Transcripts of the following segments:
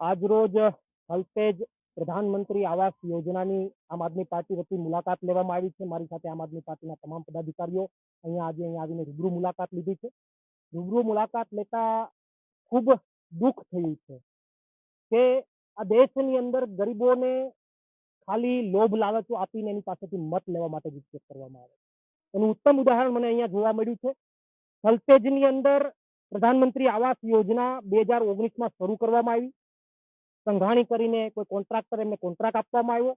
આજરોજ હલતેજ પ્રધાનમંત્રી આવાસ યોજનાની આમ આદમી પાર્ટી વતી મુલાકાત લેવામાં આવી છે. મારી સાથે આમ આદમી પાર્ટીના તમામ પદાધિકારીઓ અહીંયા આજે અહીંયા આવીને રૂબરૂ મુલાકાત લીધી છે. રૂબરૂ મુલાકાત લેતા ખૂબ દુઃખ થયું છે કે આ દેશની અંદર ગરીબોને ખાલી લોભ લાલચો આપીને એની પાસેથી મત લેવા માટે વિક્ષેપ કરવામાં આવે એનું ઉત્તમ ઉદાહરણ મને અહીંયા જોવા મળ્યું છે. હલતેજની અંદર પ્રધાનમંત્રી આવાસ યોજના બે હજાર ઓગણીસમાં શરૂ કરવામાં આવી. સંઘાણી કરીને કોઈ કોન્ટ્રાક્ટર એમને કોન્ટ્રાક્ટ આપવામાં આવ્યો.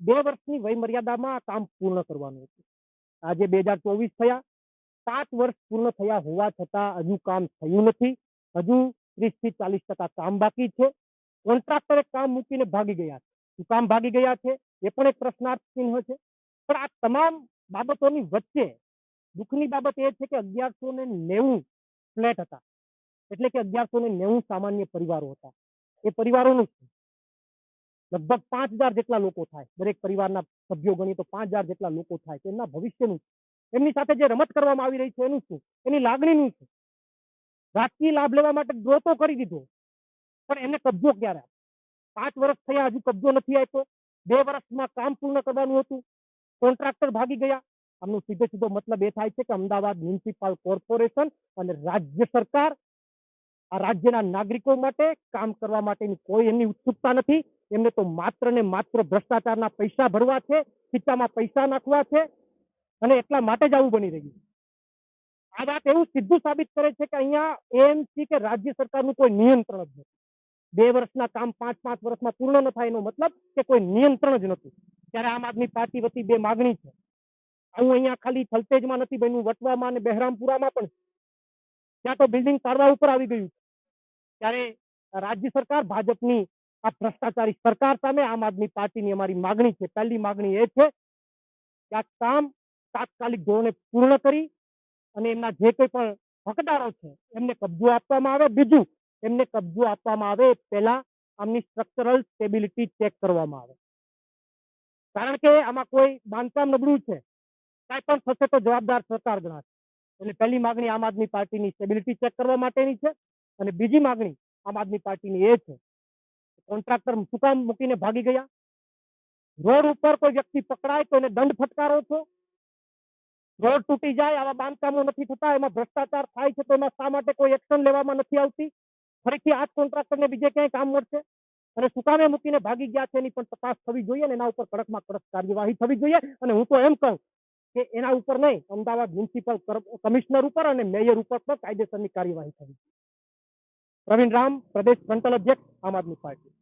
બે વર્ષની વય મર્યાદામાં આ કામ પૂર્ણ કરવાનું હતું. આજે બે હજાર ચોવીસ થયા. પાંચ વર્ષ પૂર્ણ થયા હોવા છતાં હજુ કામ થયું નથી. હજુ ત્રીસથી ચાલીસ ટકા કામ બાકી છે. કોન્ટ્રાક્ટરે કામ મૂકીને ભાગી ગયા છે. શું કામ ભાગી ગયા છે? એ પણ એક પ્રશ્નાર્થ ચિહ્ન છે. પણ આ તમામ બાબતોની વચ્ચે દુઃખની બાબત એ છે કે અગિયારસો ને નેવું ફ્લેટ હતા. એટલે કે અગિયારસો ને નેવું સામાન્ય પરિવારો હતા. એ પરિવારોનું? લગભગ પાંચ હજાર જેટલા લોકો થાય. દરેક પરિવારના સભ્યો ગણીએ તો પાંચ હજાર જેટલા લોકો થાય તો એમના ભવિષ્યનું એમની સાથે જે રમત કરવામાં આવી રહી છે એનું શું એની લાગણીનું શું રાજકીય લાભ લેવા માટે ડ્રો કરી દીધો. પણ એને કબજો ક્યારે પાંચ વર્ષ થયા, હજુ કબજો નથી આપ્યો બે વર્ષમાં કામ પૂર્ણ કરવાનું હતું. કોન્ટ્રાક્ટર ભાગી ગયા. આમનો સીધો સીધો મતલબ એ થાય છે કે અમદાવાદ મ્યુનિસિપલ કોર્પોરેશન અને રાજ્ય સરકાર આ રાજ્યના નાગરિકો માટે કામ કરવા માટેની કોઈ એમની ઉત્સુકતા નથી. એમને તો માત્ર ને માત્ર ભ્રષ્ટાચારના પૈસા ભરવા છે ખિસ્સામાં પૈસા નાખવા છે અને એટલા માટે જ આવું બની રહ્યું આ વાત એવું સીધું સાબિત કરે છે કે અહીંયા એએમસી કે રાજ્ય સરકારનું કોઈ નિયંત્રણ જ નથી. બે વર્ષના કામ પાંચ પાંચ વર્ષમાં પૂર્ણ ન થાય એનો મતલબ કે કોઈ નિયંત્રણ જ નથી. ત્યારે આમ આદમી પાર્ટી વતી બે માગણી છે. આવું અહીંયા ખાલી થલતેજમાં નથી બન્યું, વટવામાં અને બહેરામપુરામાં પણ. ત્યાં તો બિલ્ડિંગ પાડવા ઉપર આવી ગયું ત્યારે રાજ્ય સરકાર, ભાજપની આ ભ્રષ્ટાચારી સરકાર સામે આમ આદમી પાર્ટીની અમારી માગણી છે. પહેલી માગણી એ છે કે આ કામ તાત્કાલિક ધોરણે પૂર્ણ કરી અને એમના જે કોઈ પણ હકદારો છે, એમને કબજો આપવામાં આવે. બીજું, એમને કબજો આપવામાં આવે પહેલા આમની સ્ટ્રક્ચરલ સ્ટેબિલિટી ચેક કરવામાં આવે. કારણ કે આમાં કોઈ બાંધકામ નબળું છે. કાંઈ પણ થશે તો જવાબદાર સરકાર ગણાશે. એટલે પહેલી માગણી આમ આદમી પાર્ટીની સ્ટેબિલિટી ચેક કરવા માટેની છે. અને બીજી માગણી આમ આદમી પાર્ટીની એ છે કોન્ટ્રાક્ટર શું કામ મૂકીને ભાગી ગયા. રોડ ઉપર કોઈ વ્યક્તિ પકડાય તો એને દંડ ફટકારો છો. રોડ તૂટી જાય, આવા બાંધકામો નથી થતા, એમાં ભ્રષ્ટાચાર થાય છે તો એમાં શા માટે કોઈ એક્શન લેવામાં નથી આવતી? ફરીથી આ કોન્ટ્રાક્ટરને બીજે ક્યાંય કામ મળશે? અને સુકામે મૂકીને ભાગી ગયા છે એની પણ તપાસ થવી જોઈએ અને એના ઉપર કડકમાં કડક કાર્યવાહી થવી જોઈએ. અને હું તો એમ કહું કે એના ઉપર નહીં, અમદાવાદ મ્યુનિસિપલ કમિશનર ઉપર અને મેયર ઉપર પણ કાયદેસરની કાર્યવાહી થવી જોઈએ. પ્રવીણ રામ પ્રદેશ ફ્રન્ટલ અધ્યક્ષ આમ આદમી પાર્ટી.